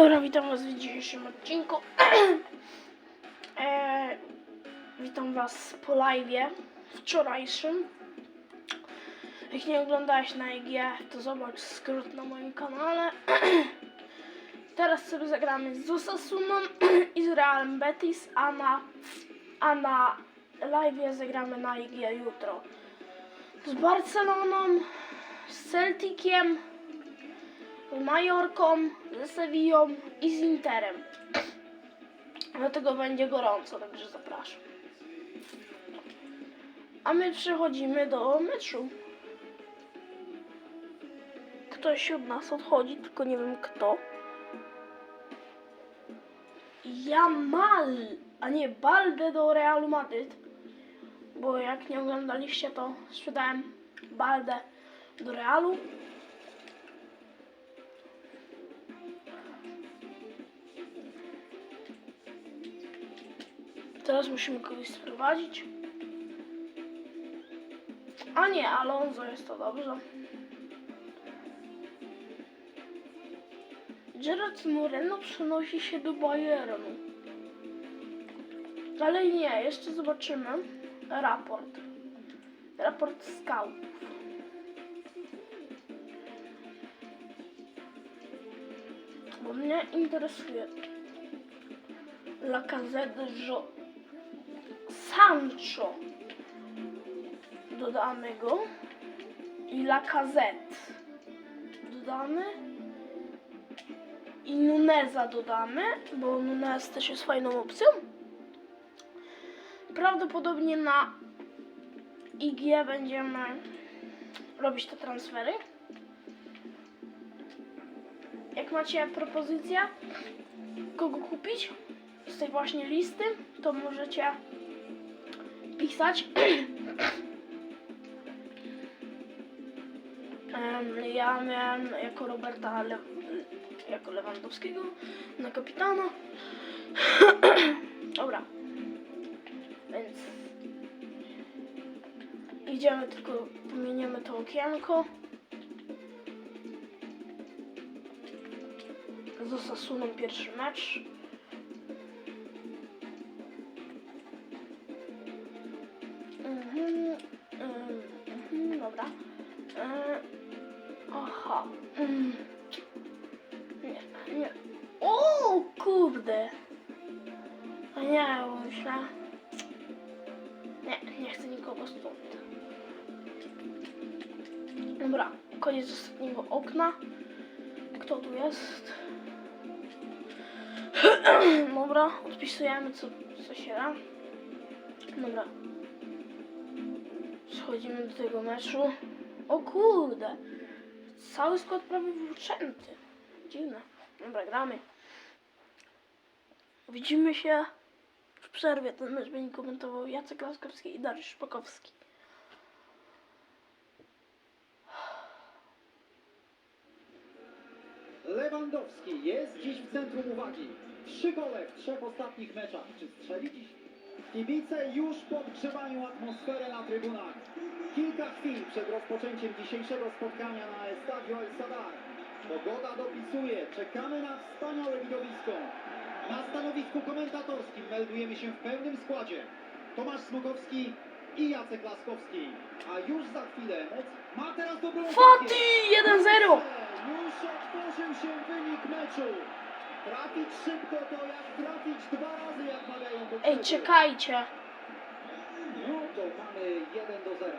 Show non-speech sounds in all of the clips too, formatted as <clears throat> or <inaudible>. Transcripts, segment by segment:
Dobra, witam was w dzisiejszym odcinku. <clears throat> e, witam was po live'ie wczorajszym. Jak nie oglądałeś na IG, to zobacz skrót na moim kanale. <clears throat> Teraz sobie zagramy z Osasuną <clears throat> i z Realem Betis, a na, a na live'ie zagramy na IG jutro. Z Barceloną, z Celticiem, Majorką, ze Sewillą i z Interem. Dlatego będzie gorąco, także zapraszam. A my przechodzimy do meczu. Ktoś od nas odchodzi, tylko nie wiem kto. Jamal, a nie Balde do Realu Madryt. Bo jak nie oglądaliście, to sprzedałem Balde do Realu. Teraz musimy kogoś sprowadzić. A nie, Alonso jest to dobrze. Gerard Moreno przenosi się do Bayernu. Dalej nie, jeszcze zobaczymy. Raport. Raport scoutów. Bo mnie interesuje Lacazette Jo... Sancho. Dodamy go. I Lacazette. Dodamy. I Nuneza dodamy, bo Nunez też jest fajną opcją. Prawdopodobnie na IG będziemy robić te transfery. Jak macie propozycję, kogo kupić z tej właśnie listy, to możecie pisać. Em, Ja miałem jako Roberta Le jako Lewandowskiego na kapitana. <clears throat> Dobra. Więc idziemy tylko pomieniemy to okienko. Z pierwszy mecz. Stąd. Dobra, koniec ostatniego okna. Kto tu jest? <clears throat> Dobra, odpisujemy co, co się da. Dobra. Przechodzimy do tego meczu. O kurde. Cały skład prawie włóczęty. Dziwne. Dobra, gramy. Widzimy się przerwie. Ten mecz będzie komentował Jacek Laskowski i Dariusz Szpakowski. Lewandowski jest dziś w centrum uwagi. Trzy gole w trzech ostatnich meczach. Czy strzeli dziś? Kibice już podgrzewają atmosferę na trybunach. Kilka chwil przed rozpoczęciem dzisiejszego spotkania na Estadio El Sadar. Pogoda dopisuje. Czekamy na wspaniałe widowisko. Na stanowisku komentatorskim meldujemy się w pełnym składzie. Tomasz Smokowski i Jacek Laskowski. A już za chwilę moc ma teraz dobrą. Fati 1-0! Już otworzył się wynik meczu. Trafić szybko to jak trafić dwa razy, jak mawiają do Ej, czekajcie. No to mamy 1 do 0.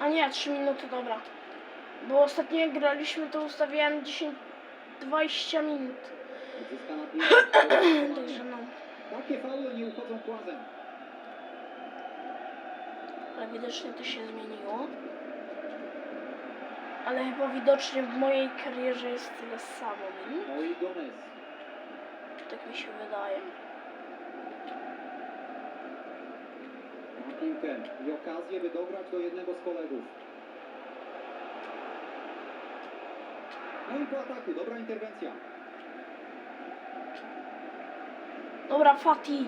A nie, 3 minuty, dobra. Bo ostatnio jak graliśmy, to ustawiałem 10-20 minut. <clears throat> Także no. Takie faule nie uchodzą płazem. Ale widocznie to się zmieniło. Ale chyba widocznie w mojej karierze jest tyle samo minut. No i Gomez. Tak mi się wydaje. Ma piłkę i okazję, by dograć do jednego z kolegów. No i po ataku, dobra interwencja. Dobra, Fati.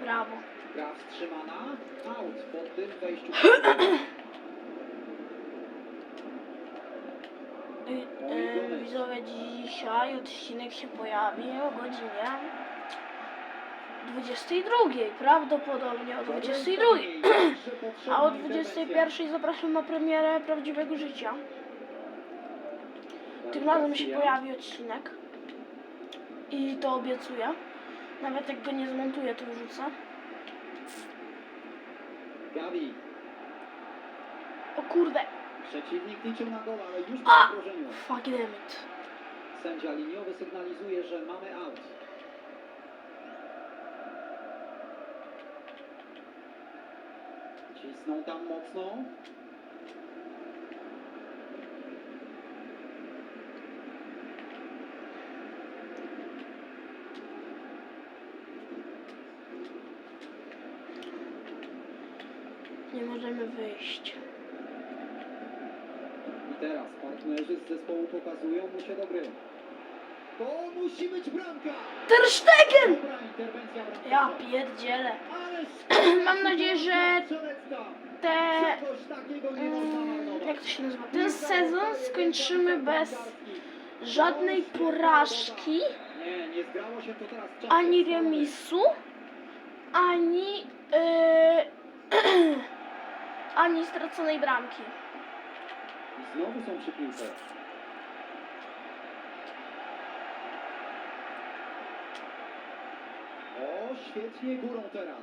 Brawo. Gra wstrzymana. Out po tym wejściu. <clears throat> Y, y, widzowie, dzisiaj odcinek się pojawi o godzinie 22, prawdopodobnie o 22. <clears throat> A o 21 zapraszam na premierę prawdziwego życia. Tym razem się pojawi odcinek. I to obiecuję. Nawet jak go nie zmontuję, to wrzucę. Gavi. O kurde. Przeciwnik liczył na gol, ale już A! po zagrożeniu. Fuck it. Sędzia liniowy sygnalizuje, że mamy out. Cisną tam mocno. Nie możemy wyjść. I teraz partnerzy z zespołu pokazują mu się do gry. To musi być bramka! Ter Stegen! Dobra interwencja bramkarza. Ja pierdzielę. Ale <clears throat> Mam nadzieję, że Strzelecka. te... Czegoś takiego nie można Mm, marnować. jak to się nazywa? Ten sezon skończymy bez żadnej porażki, Nie, nie zgrało się to teraz ani remisu, ani... Yy, <clears throat> ani straconej bramki. Znowu są przy piłce. O, świetnie górą teraz.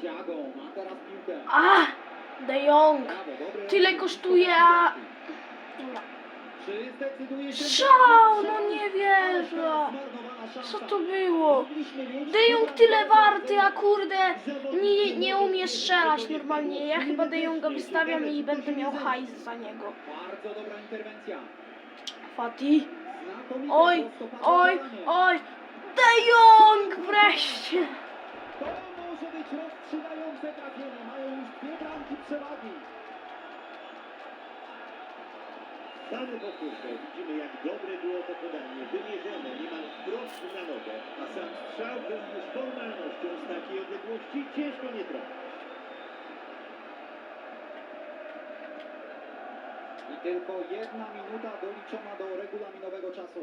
Thiago ma teraz piłkę. A! De Jong! Brawo, Tyle kosztuje, a... Dobra. Strzał! No nie wierzę! Co to było? De Jong tyle warty, a kurde nie, nie umie strzelać normalnie. Ja chyba De Jonga wystawiam i będę miał hajs za niego. Bardzo dobra interwencja. Fati. Oj, oj, oj! De Jong wreszcie! To może być rozstrzygające trafienie. Mają już dwie bramki przewagi. Dane powtórce. Widzimy, jak dobre było to podanie. Wymierzone niemal wprost na nogę, a sam strzał był już formalnością z takiej odległości ciężko nie trafić. I tylko jedna minuta doliczona do regulaminowego czasu.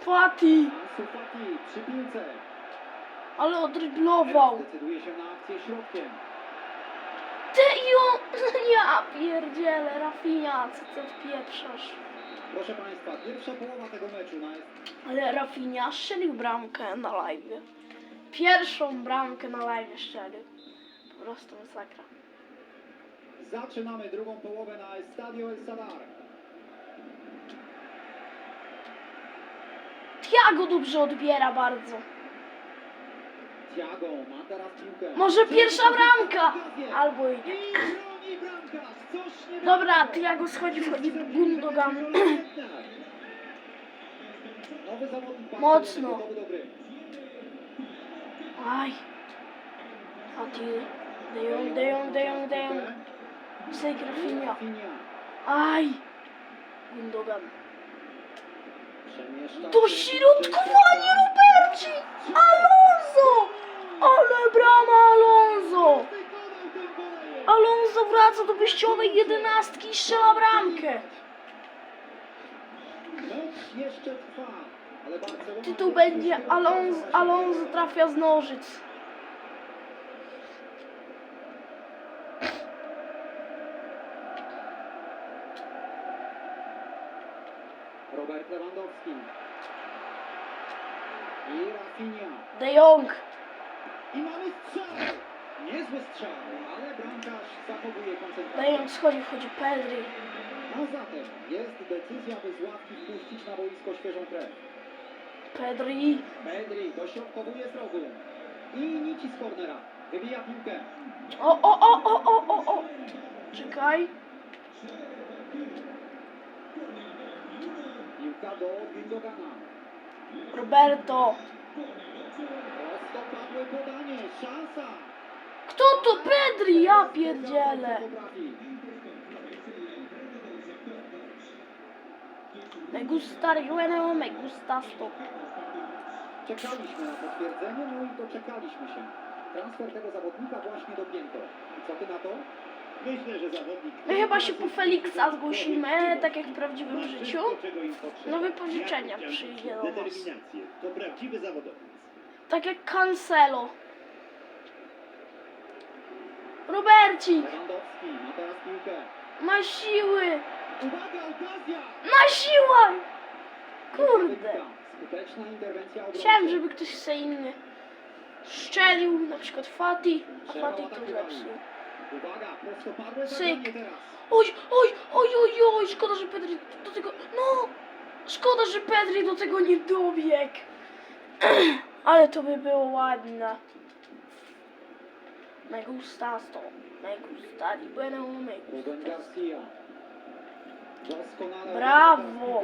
Fati! Ansu Fati przy piłce. Ale odryblował. Decyduje się na akcję środkiem. <laughs> Ja pierdzielę, Rafinha, co ty odpieprzasz? Proszę Państwa, pierwsza połowa tego meczu na Ale Rafinha strzelił bramkę na live. Pierwszą bramkę na live strzelił. Po prostu masakra. Zaczynamy drugą połowę na Estadio El Sadar. Thiago dobrze odbiera bardzo. Thiago ma teraz piłkę. Może pierwsza bramka! Albo i I Dobra, Thiago schodzi, wchodzi Gundogan. Nowy zawodnik Mocno. do. Aj. Fati. De Jong, De Jong, De Jong, De Jong. Syk. Aj. Gundogan. Przemieszcza To się środkowanie bliżej Roberci! Alonso! Ale brama Alonso! Wykonał ten wolej. Alonso wraca do jedenastki i strzela bramkę. Tytuł będzie Alonso, Alonso trafia z nożyc. Robert Lewandowski. I Rafinha. De Jong. Niezły strzał, ale bramkarz zachowuje koncentrację. Jong schodzi, wchodzi Pedri. A zatem jest decyzja, by z ławki wpuścić na boisko świeżą krew. Pedri. Pedri dośrodkowuje z rogu. I nici z cornera. Wybija piłkę. O, o, o, o, o, o, o. Czekaj. Piłka do Gündogana. Roberto. Prostopadłe podanie. Szansa. Kto to Pedri? Ja pierdzielę. Me gusta Bueno, me gusta stop. Czekaliśmy na potwierdzenie, no i doczekaliśmy się. Transfer tego zawodnika właśnie dopięto. Co ty na to? Myślę, że zawodnik... My chyba się po Feliksa zgłosimy, tak jak w prawdziwym życiu. No wypożyczenia Jakość, przyjdzie do nas. To prawdziwy zawodowiec. Tak jak Cancelo. Robercik, ma siły, ma siłę! Kurde. Chciałem, żeby ktoś se inny szczelił, na przykład Fati, a Fati to zepsuł. Syk. Oj, oj, oj, oj, oj, szkoda, że Pedri do tego, no, szkoda, że Pedri do tego nie dobiegł. <clears throat> Ale to by było ładne. Me gusta esto, me gusta di bueno, me gusta. Doskonale Brawo.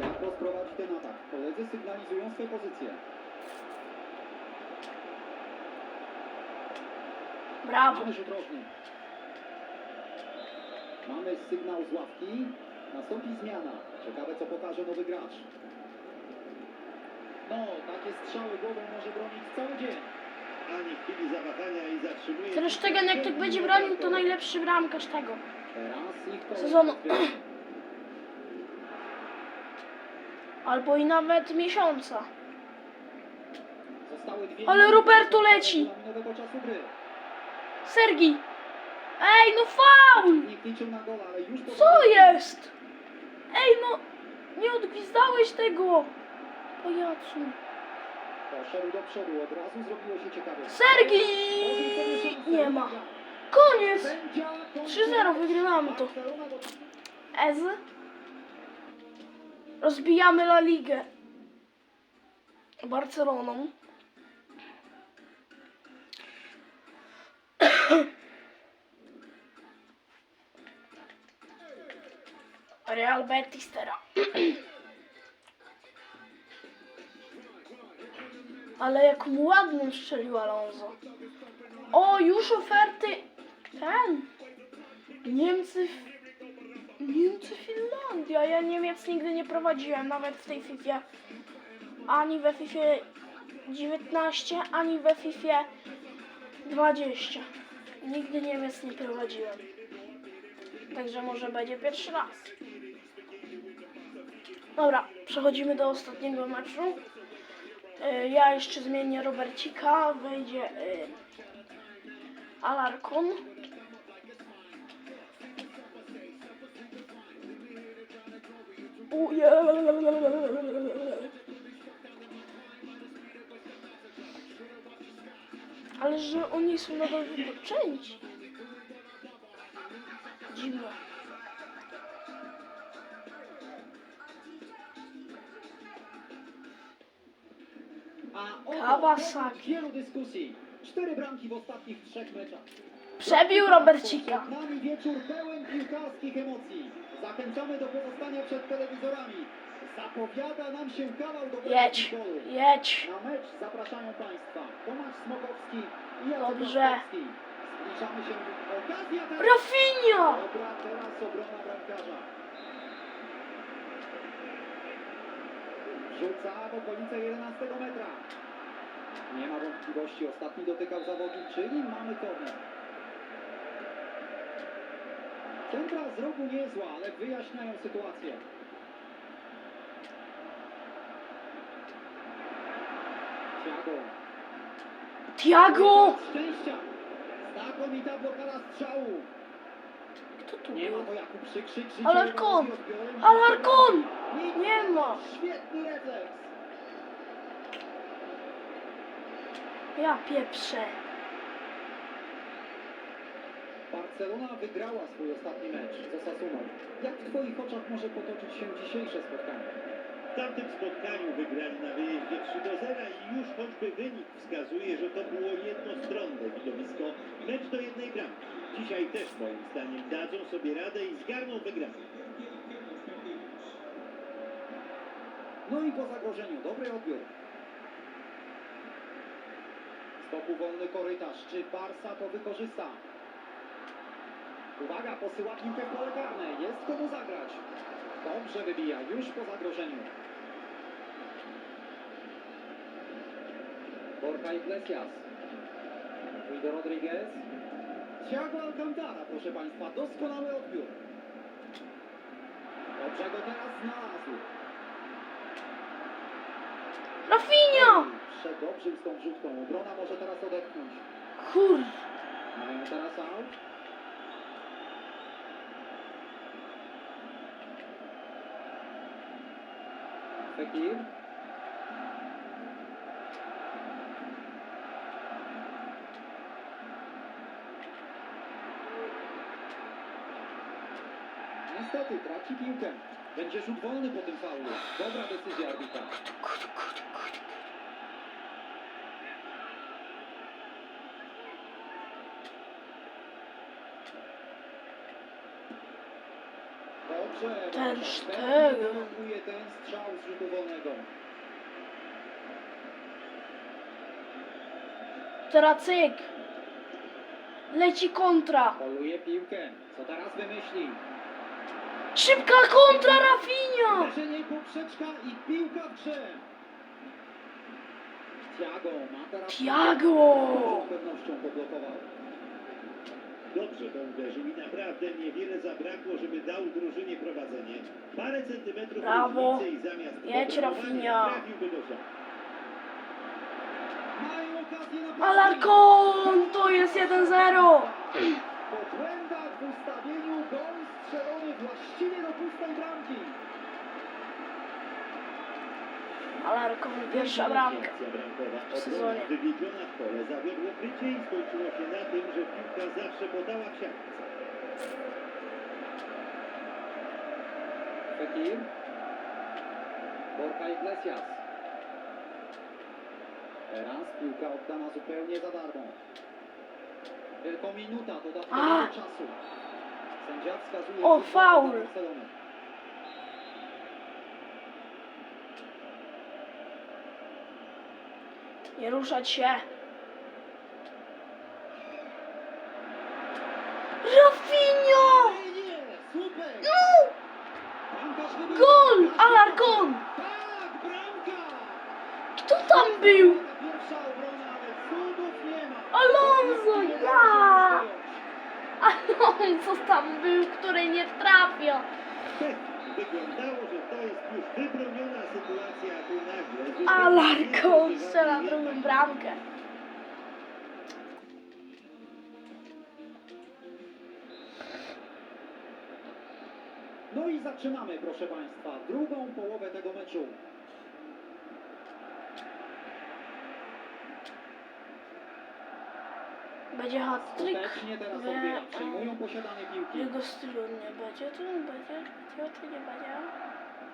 Jak rozprowadzić ten atak? Koledzy sygnalizują swoje pozycje. Brawo. Mamy rzut rożny. Mamy sygnał z ławki. Nastąpi zmiana. Ciekawe co pokaże nowy gracz. No, takie strzały głową może bronić cały dzień. Ani chwili zawahania i zatrzymuje... Ter Stegen jak tak będzie bronił, to najlepszy bramkarz tego. Teraz ich kolej Sezonu. Albo i nawet miesiąca. Zostały dwie Ale minuty Roberto do leci. czasu gry. Sergi! Ej, no faul! Nikt liczył na gola, ale już po Co jest? Ej, no, nie odgwizdałeś tego! Pajacu. Poszedł do przodu, od razu zrobiło się ciekawie. Sergi! Nie ma. Koniec! Sędzia kończy 3-0, wygrywamy to. Ez. Rozbijamy La Ligę. Barceloną. <coughs> Real Betis teraz. <coughs> Ale jak mu ładnym strzelił Alonso. O, już oferty. Ten. Niemcy. Niemcy, Finlandia. Ja Niemiec nigdy nie prowadziłem, nawet w tej FIFA. Ani we FIFA 19, ani we FIFA 20. Nigdy Niemiec nie prowadziłem. Także może będzie pierwszy raz. Dobra, przechodzimy do ostatniego meczu. Y, Ja jeszcze zmienię Robercika, wejdzie y, Alarkon. Uje. Ale że oni są nadal wypoczęci. Dziwne. Temat wielu dyskusji. Cztery bramki w ostatnich trzech meczach. Przebił Robercika. Przed nami wieczór pełen piłkarskich emocji. Zachęcamy do pozostania przed telewizorami. Zapowiada nam się kawał do Jedź, jedź. Na mecz zapraszają Państwa Tomasz Smokowski i Jacek Dobrze. Zbliżamy się okazja teraz. Rafinha! Dobra, teraz obrona bramkarza. Rzuca w okolice 11 metra. Nie ma wątpliwości, ostatni dotykał zawodnik, czyli mamy korner. Centra z rogu niezła, ale wyjaśniają sytuację. Thiago. Tiago! Szczęścia! Znakomita blokada strzału. Kto tu Nie ma był? to jak przykrzyk życie Alarcon! Lewandowski odbiorem. Alarcon! Nic Nie ma. Świetny refleks. Ja pieprzę. Barcelona wygrała swój ostatni mecz z Osasuną. Jak w Twoich oczach może potoczyć się dzisiejsze spotkanie? W tamtym spotkaniu wygrali na wyjeździe 3 do 0 i już choćby wynik wskazuje, że to było jednostronne widowisko. Mecz do jednej bramki. Dzisiaj też moim zdaniem dadzą sobie radę i zgarną wygraną. No i po zagrożeniu, dobry odbiór. Boku wolny korytarz. Czy Barsa to wykorzysta? Uwaga, posyła piłkę w pole karne. Jest komu zagrać. Dobrze wybija, już po zagrożeniu. Borja Iglesias. Guido Rodriguez. Thiago Alcantara, proszę Państwa, doskonały odbiór. Dobrze go teraz znalazł. Rafinha! Dobrym z tą wrzutką. Obrona może teraz odetchnąć. Kur... Mają teraz out. Fekir. Niestety, traci piłkę. Będzie rzut wolny po tym faulu. Dobra decyzja arbitra. Dobrze. Ter Bartosz Pewnie wykonuje ten strzał z rzutu wolnego. Teraz cyk. Leci kontra. Poluje piłkę. Co teraz wymyśli? Szybka kontra Rafinha! Uderzenie poprzeczka i piłka w grze. Thiago ma teraz... Thiago! Z pewnością poblokował. Dobrze to uderzył i naprawdę niewiele zabrakło, żeby dał drużynie prowadzenie. Parę centymetrów Brawo. różnicy i zamiast Jedź, obronowania Rafinha. trafiłby do siatki. Mają okazję na Alarkon! To jest 1-0! Po błędach w ustawieniu gol strzelony właściwie do pustej bramki. Alarkon, pierwsza bramka. W sezonie. Wywiedziona w pole zawiodło krycie i skończyło się na tym, że piłka zawsze podała w siatce. Fekir. Borja Iglesias. Teraz piłka oddana zupełnie za darmo. Tylko minuta dodatkowego czasu. Sędzia wskazuje O, faul. Barcelony. Nie ruszać się. Super! No! Gol! Bramka! Kto tam był? Alonso, ja! Alonso tam był, który nie trafił. Wyglądało, że to jest już wybroniona sytuacja, tu nagle... nie strzela drugą bramkę. No i zaczynamy, proszę Państwa, drugą połowę tego meczu. Będzie hat-trick. Teraz w, jego stylu nie będzie, to nie będzie, to nie będzie.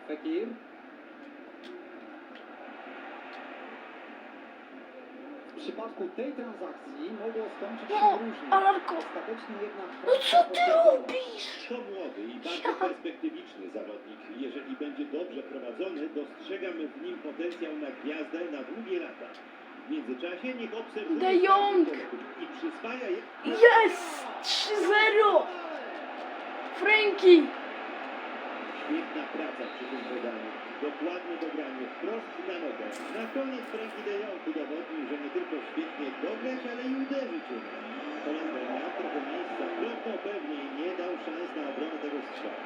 Fekir. W przypadku tej transakcji mogło skończyć się No, różnie. Alarkon, Ostatecznie jednak... no co ty robisz? To młody i bardzo perspektywiczny zawodnik. Jeżeli będzie dobrze prowadzony, dostrzegam w nim potencjał na gwiazdę na długie lata. W międzyczasie niech obserwuje De Jong. i przyswaja. Jest! 3-0! Frankie! Świetna praca przy tym podaniu. Dokładne dobranie, wprost na nogę. Na koniec Frankie de Jong udowodnił, że nie tylko świetnie dograć, ale i uderzyć umie. Holender miał trochę miejsca, klopnął pewnie nie dał szans na obronę tego strzału.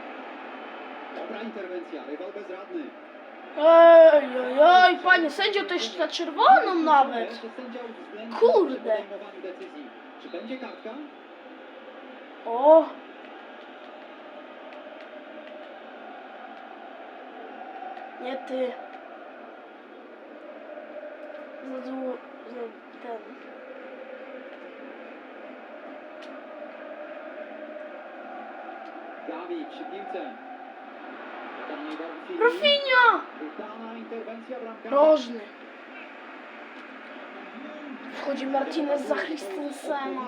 Dobra interwencja, rywal bezradny. Ej, ej, ej, panie sędzio, to jeszcze na czerwoną nawet. Kurde. Czy będzie kartka? O! Nie ty. Za długo, ten. Gavi przy piłce. Rafinha! Rożny. Wchodzi Martinez za Christensena.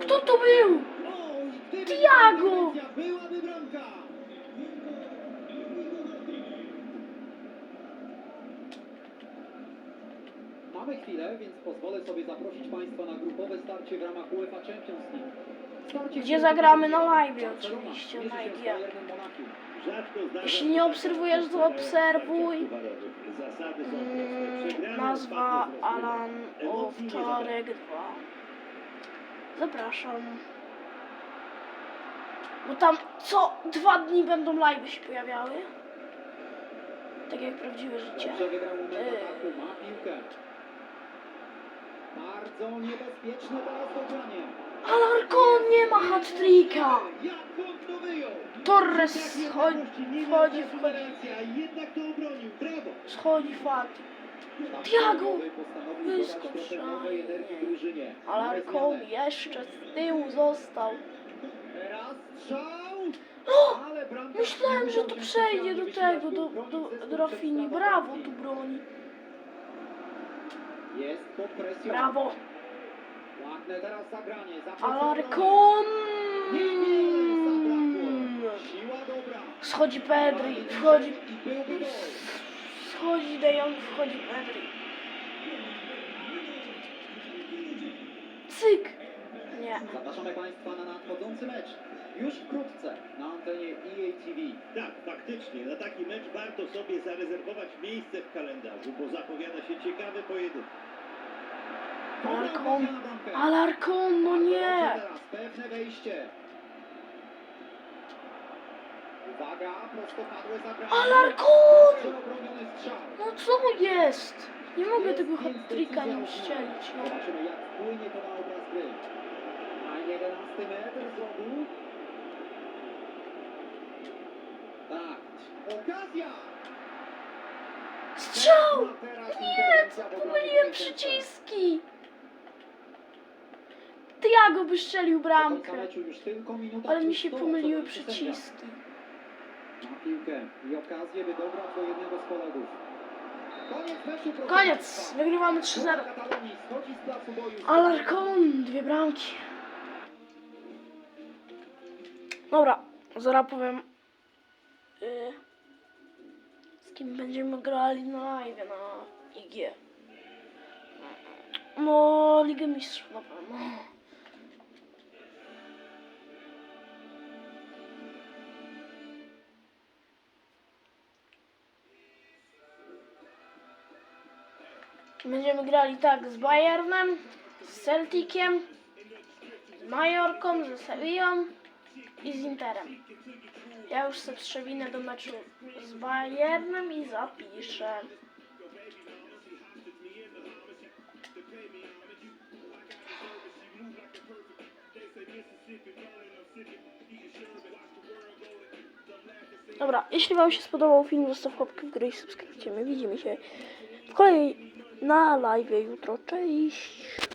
Kto to był? Bramka. Mamy chwilę, więc pozwolę sobie zaprosić Państwa na grupowe starcie w ramach UEFA Champions League. Gdzie zagramy na live oczywiście, na zdarza Jeśli nie obserwujesz, to obserwuj. Mm. Nazwa. Alan Owczarek 2. Zapraszam. Bo tam co dwa dni będą live się pojawiały. Tak jak prawdziwe życie. Bardzo niebezpieczne teraz dogranie. Alarkon nie ma hat-tricka. Torres schodzi, wchodzi, a jednak schodzi energii drużynie. Alarkon Bez jeszcze z tyłu został. O! Myślałem, że to przejdzie do tego, do, do, do Rafini. Brawo tu broni. Brawo. Ładne teraz zagranie. dobra. Schodzi Pedri, wchodzi, schodzi De Jong, wchodzi Pedri. Cyk! Nie. Zapraszamy Państwa na nadchodzący mecz. Już wkrótce na antenie EA TV. Tak, faktycznie, na taki mecz warto sobie zarezerwować miejsce w kalendarzu, bo zapowiada się ciekawy pojedynek. Dobra Alarkon. no nie! Teraz pewne wejście. Uwaga, prostopadłe zagranie. Alarkon! No co jest? Nie mogę tego hat-tricka nim strzelić. No. Zobaczymy jak wpłynie to na obraz gry. Na 11 metr z rogu. Tak. Okazja! Strzał! Teraz Nie, pomyliłem przyciski! Tiago by strzelił bramkę. Ale mi się 100, pomyliły przyciski. sędzia. Ma piłkę i okazję, by dobrać do jednego z kolegów. Koniec. Wygrywamy 3-0. Druga Katalonii schodzi z placu boju. Alarkon, dwie bramki. Dobra, zaraz powiem. y, z kim będziemy grali na live na IG. No, Ligę Mistrzów na pewno. Będziemy grali tak z Bayernem, z Celticiem, z Majorką, ze Sevillą i z Interem. Ja już sobie przewinę do meczu z Bayernem i zapiszę. Dobra, jeśli Wam się spodobał film, zostaw łapkę w górę i subskrybujcie mnie. Widzimy się w kolei na live jutro. Cześć!